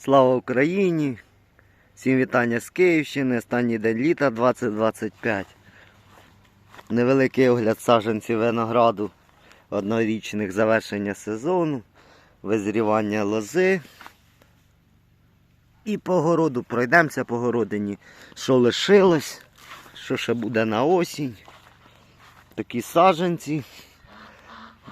Слава Україні! Всім вітання з Київщини, останній день літа 2025. Невеликий огляд саджанців винограду однорічних завершення сезону, визрівання лози. І по городу пройдемося по городині, що лишилось, що ще буде на осінь. Такі саджанці.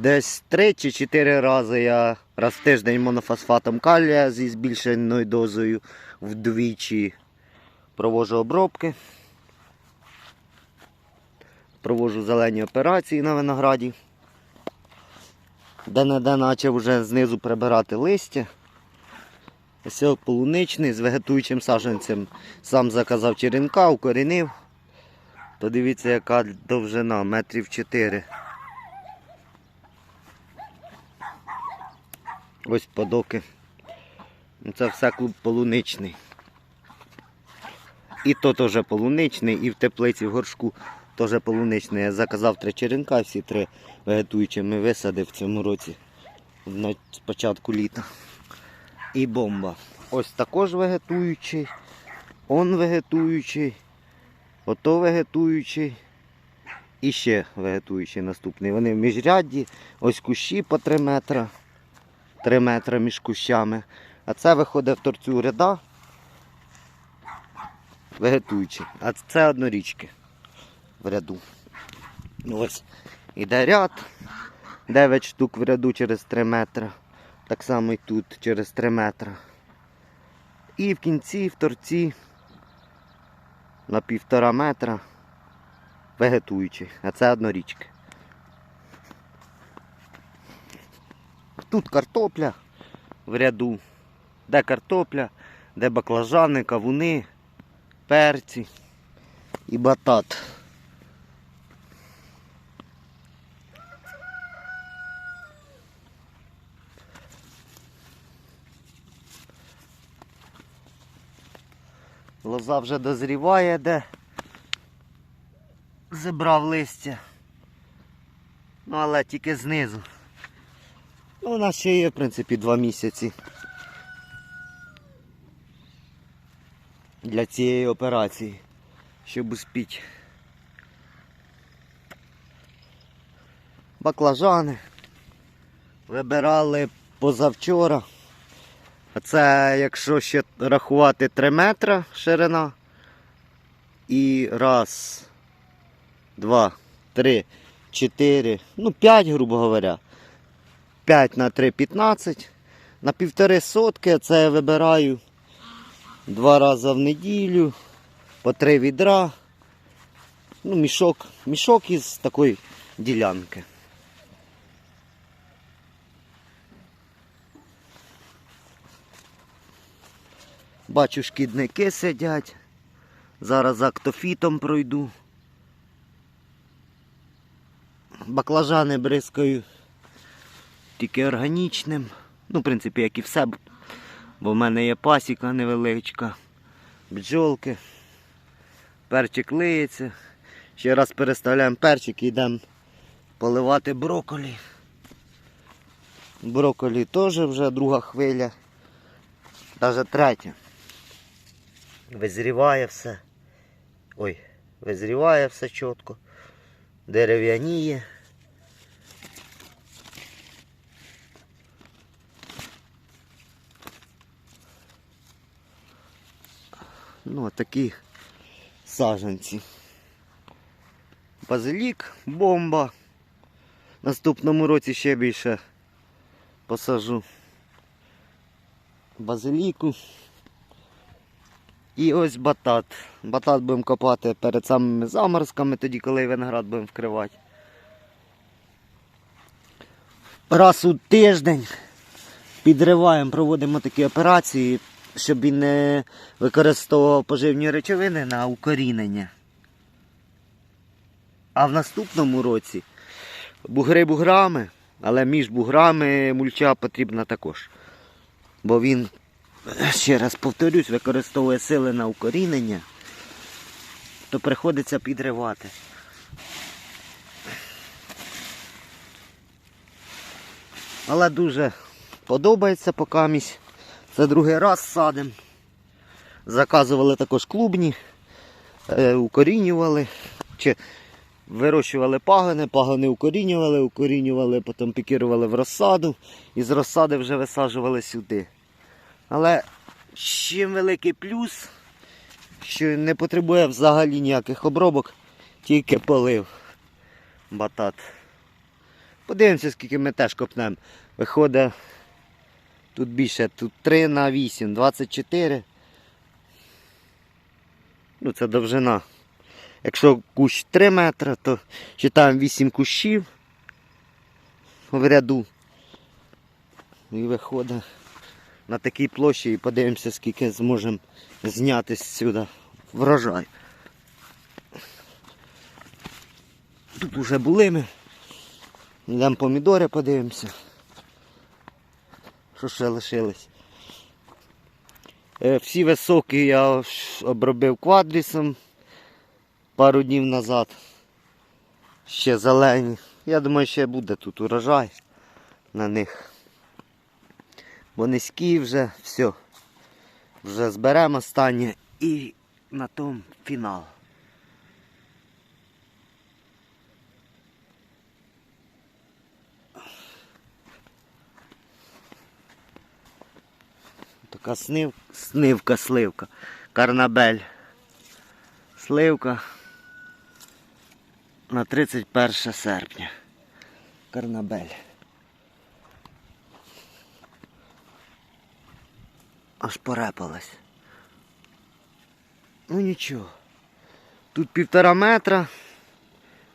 Десь 3 чи 4 рази я раз в тиждень монофосфатом калія зі збільшеною дозою вдвічі провожу обробки. Провожу зелені операції на винограді. Де-не-де почав вже знизу прибирати листя. Ось полуничний з вегетуючим саджанцем. Сам заказав черенка, укорінив. Подивіться, яка довжина, метрів 4. Ось подоки. Це все клуб полуничний. І то теж полуничний, і в теплиці в горшку теж полуничний. Я заказав три черенка, всі три вегетуючими висадив в цьому році на початку літа. І бомба. Ось також вегетуючий, он вегетуючий, ото вегетуючий. І ще вегетуючий наступний. Вони в міжрядді, ось кущі по 3 метри. 3 метри між кущами. А це виходить в торцю ряда вегетуючі. А це однорічки в ряду. Ну, Ось іде ряд. 9 штук в ряду через 3 метри. Так само і тут через 3 метри. І в кінці, в торці на півтора метра вегетуючі. А це однорічки. Тут картопля в ряду. Де картопля, де баклажани, кавуни, перці і батат. Лоза вже дозріває, де зібрав листя. Ну, але тільки знизу. Ну, у нас ще є, в принципі, два місяці для цієї операції, щоб успіти. Баклажани вибирали позавчора. Це, якщо ще рахувати 3 метри ширина. І раз, два, три, чотири, ну 5, грубо говоря. 5 на 3 15. На півтори сотки це я вибираю два рази в неділю, по три відра. Ну, мішок, мішок із такої ділянки. Бачу, шкідники сидять. Зараз за актофітом пройду. Баклажани бризкаю тільки органічним. Ну, в принципі, як і все. Бо в мене є пасіка невеличка, бджолки, перчик лиється. Ще раз переставляємо перчик і йдемо поливати брокколі. Брокколі теж вже друга хвиля, навіть третя. Визріває все. Ой, визріває все чітко. Дерев'яніє. Ну, такі саженці. Базилік, бомба. Наступному році ще більше посажу базиліку. І ось батат. Батат будемо копати перед самими заморозками, тоді коли виноград будемо вкривати. Раз у тиждень підриваємо, проводимо такі операції, щоб він не використовував поживні речовини на укорінення. А в наступному році бугри буграми, але між буграми мульча потрібна також. Бо він, ще раз повторюсь, використовує сили на укорінення, то приходиться підривати. Але дуже подобається покамість. Це другий раз садимо. Заказували також клубні, е, укорінювали, чи вирощували пагони, пагони укорінювали, укорінювали, потім пікірували в розсаду і з розсади вже висаджували сюди. Але ще великий плюс, що не потребує взагалі ніяких обробок, тільки полив батат. Подивимося, скільки ми теж копнемо. Виходить тут більше, тут 3 на 8, 24. Ну, це довжина. Якщо кущ 3 метри, то читаємо 8 кущів в ряду. І виходить на такій площі і подивимося, скільки зможемо зняти сюди врожай. Тут вже були ми. Йдемо помідори подивимося. Що ще лишилось? Е, Всі високі я обробив квадрісом пару днів назад. Ще зелені. Я думаю, ще буде тут урожай на них. Бо низькі вже все. Вже зберемо останнє і на тому фінал. Така снив, снивка, сливка. Карнабель. Сливка на 31 серпня. Карнабель. Аж порепалась. Ну нічого. Тут півтора метра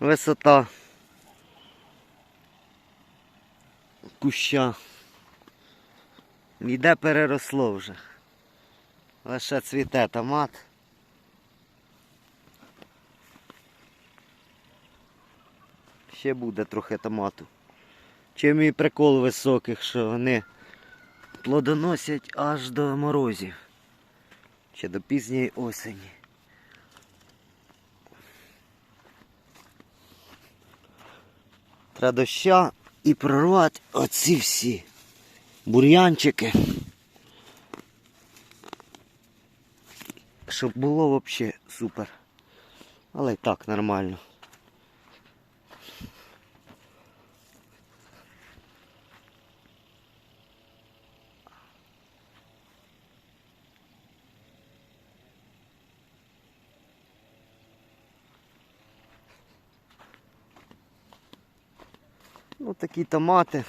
висота куща. Йде переросло вже. Лише цвіте томат. Ще буде трохи томату. Чим і прикол високих, що вони плодоносять аж до морозів. Ще до пізньої осені. Треба доща і прорвати оці всі бур'янчики. Щоб було взагалі супер. Але і так нормально. Ну такі томати.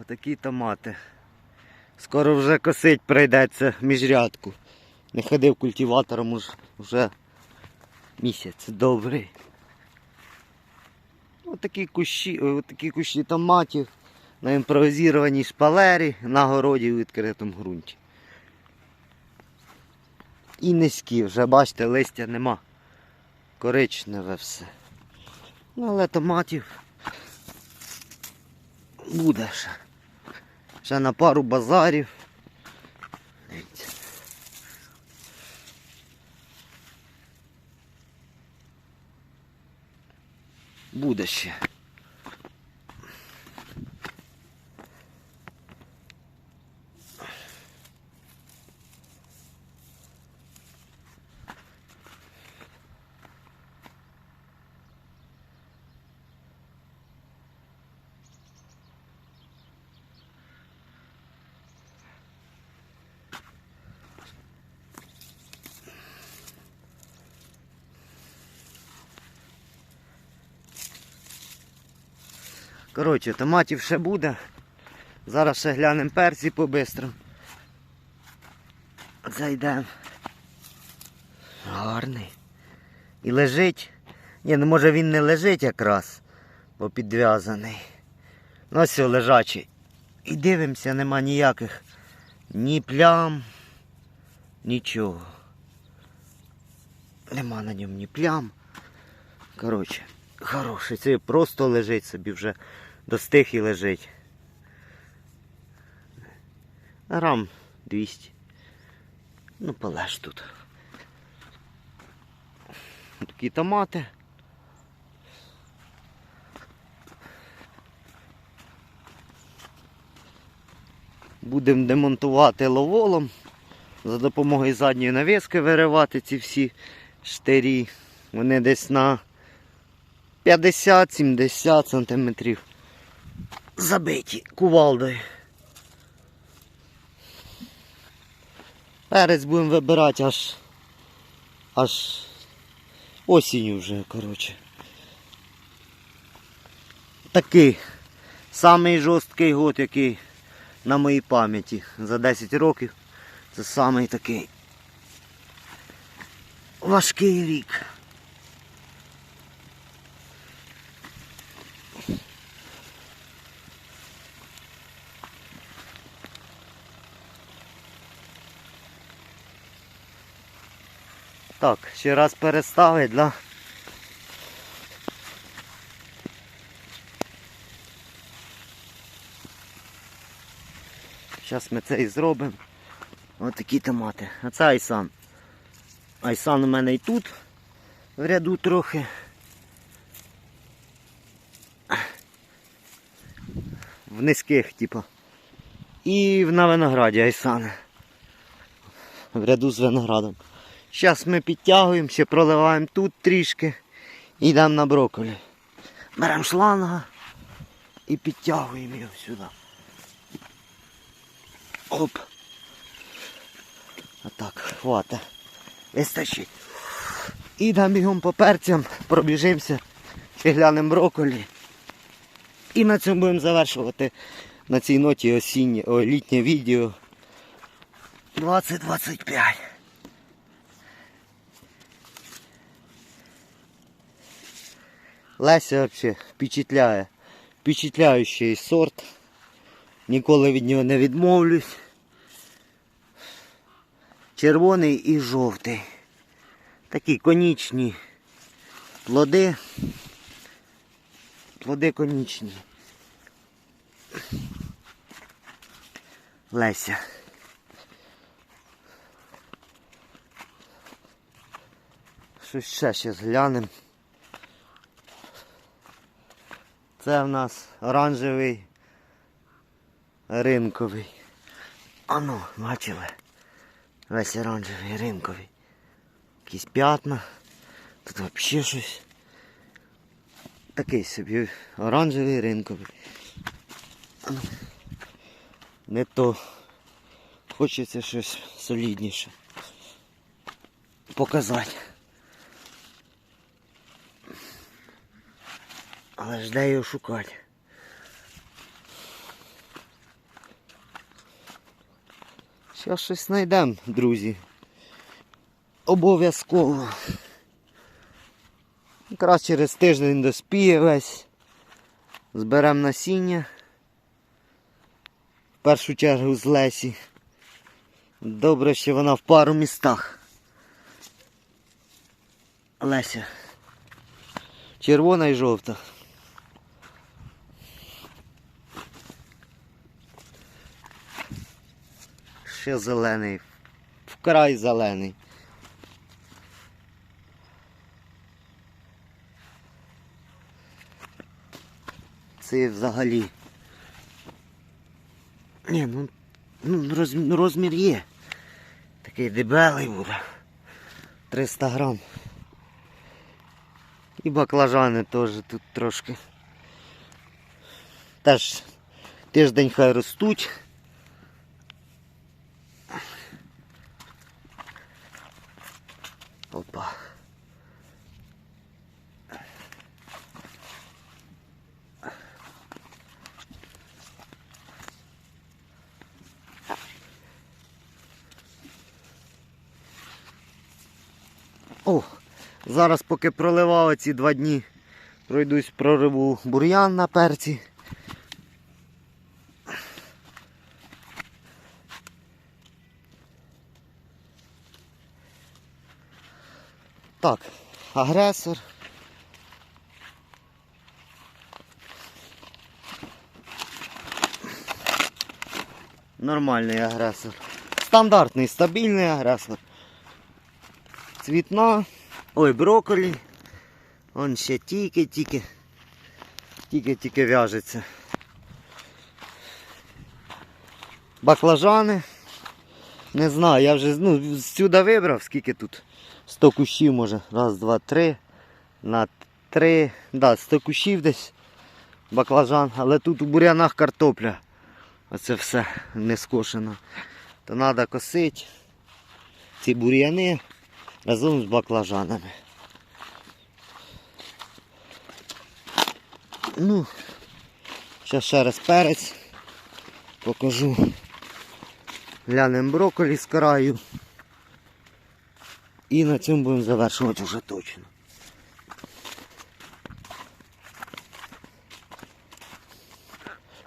Отакі томати. Скоро вже косить прийдеться міжрядку. Не ходив культиватором уж вже місяць добрий. Отакі кущі, отакі кущі томатів на імпровізованій шпалері на городі у відкритому ґрунті. І низькі, вже бачите, листя нема. Коричневе все. Ну, але томатів буде ще. Ще на пару базарів. Буде ще. Коротше, томатів ще буде. Зараз ще глянемо перці по-бистрому. Зайдемо. Гарний. І лежить. Ні, ну може він не лежить якраз, бо підв'язаний. Ну о, лежачий. І дивимося, нема ніяких ні плям, нічого. Нема на ньому ні плям. Коротше, хороший. Це просто лежить собі вже достиг і лежить. Грам 200. Ну, полеж тут. Такі томати. Будемо демонтувати ловолом. За допомогою задньої навіски виривати ці всі штирі. Вони десь на 50-70 сантиметрів забиті кувалдою. Перець будемо вибирати аж аж осінню вже, коротше. Такий самий жорсткий год, який на моїй пам'яті за 10 років. Це самий такий важкий рік. Так, ще раз переставить, да? Зараз ми це і зробимо. Ось такі томати. А це айсан. Айсан у мене і тут в ряду трохи. В низьких, типу. І на винограді айсан. В ряду з виноградом. Зараз ми підтягуємо, ще проливаємо тут трішки і йдемо на брокколі. Беремо шланга і підтягуємо його сюди. Оп. А так, хвата. Вистачить. І йдемо бігом по перцям, пробіжимося, глянемо брокколі. І на цьому будемо завершувати на цій ноті осіннє, о, літнє відео 2025. Леся взагалі впечатляє. Впечатляючий сорт. Ніколи від нього не відмовлюсь. Червоний і жовтий. Такі конічні плоди. Плоди конічні. Леся. Щось ще зараз. Це в нас оранжевий ринковий. Ану, бачили? Весь оранжевий ринковий. Якісь п'ятна. Тут взагалі щось. Такий собі оранжевий ринковий. Не то. Хочеться щось солідніше. Показати. Але ж де його шукати? Зараз щось знайдемо, друзі. Обов'язково. Якраз через тиждень доспіє весь. Зберемо насіння. В першу чергу з Лесі. Добре, що вона в пару містах. Леся. Червона і жовта. Ще зелений. Вкрай зелений. Це взагалі. Ні, ну, ну розмір, розмір є. Такий дебелий буде. 300 грам. І баклажани теж тут трошки. Теж тиждень хай ростуть. Опа. О, зараз поки проливали ці два дні, пройдусь прориву бур'ян на перці. Так, агресор. Нормальний агресор. Стандартний, стабільний агресор. Цвітна. Ой, брокколі. Он ще тільки-тільки. Тільки-тільки в'яжеться. Баклажани. Не знаю, я вже ну, сюди вибрав, скільки тут 100 кущів може. Раз, два, три. На три. Да, 100 кущів десь баклажан. Але тут у бурянах картопля. Оце все не скошено. То треба косити ці бур'яни разом з баклажанами. Ну, зараз ще раз перець покажу. Глянемо брокколі з краю. І на цьому будемо завершувати вже точно.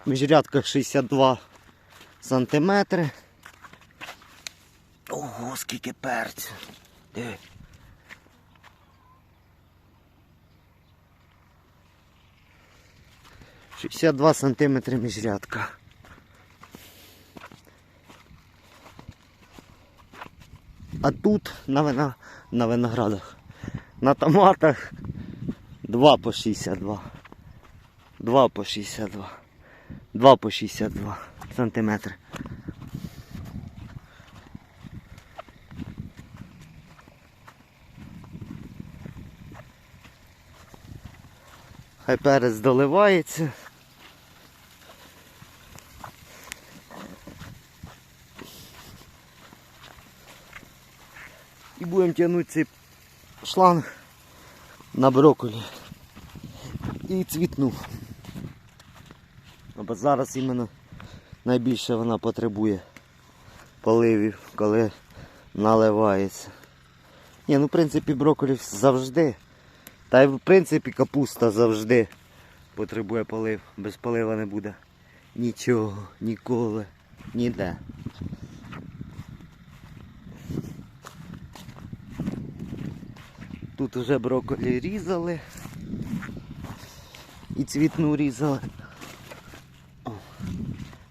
Міжрядка 62 сантиметри. Ого, скільки перцю. Диви. Шістдесят два сантиметри міжрядка. А тут на, вина, на виноградах, на томатах 2 по 62. 2 по 62. 2 по 62 сантиметри. Хай перець доливається. І будемо тягнути цей шланг на брокколі. І цвітну. Бо зараз іменно найбільше вона потребує поливів, коли наливається. Ні, ну в принципі брокколі завжди. Та й в принципі капуста завжди потребує полив. Без полива не буде. Нічого, ніколи, ніде. Тут вже брокколі різали. І цвітну різали.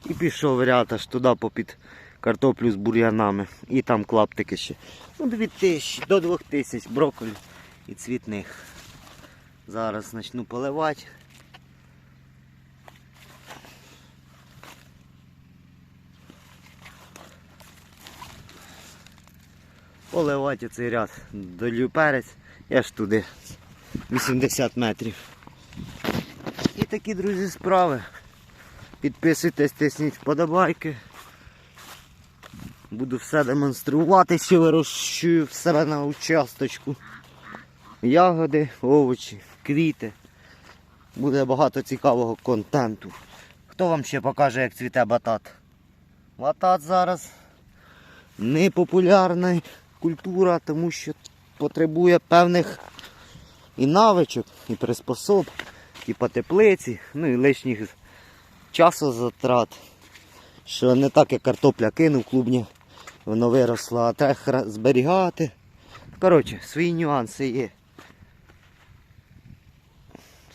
І пішов ряд аж туди попід картоплю з бур'янами. І там клаптики ще. Ну, 2000 до 2000 брокколі і цвітних. Зараз почну поливати. Поливати цей ряд долю перець. Я ж туди 80 метрів. І такі, друзі, справи. Підписуйтесь, тисніть вподобайки. Буду все демонструвати, що вирощую в себе на участочку. Ягоди, овочі, квіти. Буде багато цікавого контенту. Хто вам ще покаже, як цвіте батат? Батат зараз непопулярна культура, тому що потребує певних і навичок, і приспособ, і по теплиці, ну і лишніх часозатрат. Що не так, як картопля кинув клубня, воно виросло, а треба зберігати. Коротше, свої нюанси є.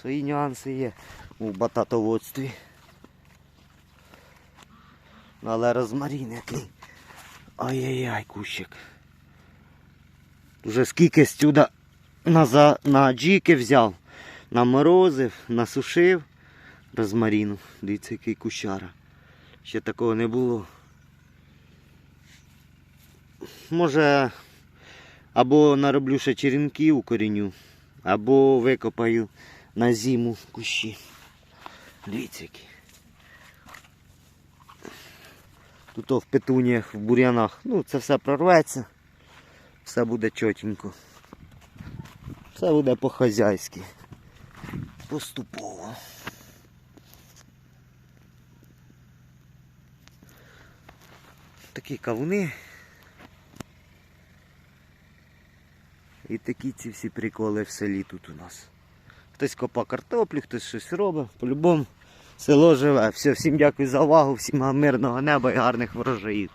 Свої нюанси є у бататоводстві. Ну, Але розмарин який. Ай-яй-яй, кущик. Уже скільки стюда на, на джіки взяв, наморозив, насушив розмаріну. Дивіться, який кущара. Ще такого не було. Може, або нароблю ще черенків у коріню, або викопаю на зиму кущі. Дивіться які. Тут в петуніях, в бур'янах. Ну, це все прорветься. Все буде чотенько. Все буде по-хазяйськи. Поступово. Такі кавуни. І такі ці всі приколи в селі тут у нас. Хтось копа картоплю, хтось щось робить. По-любому село живе. Все, всім дякую за увагу, всім мирного неба і гарних врожаїв.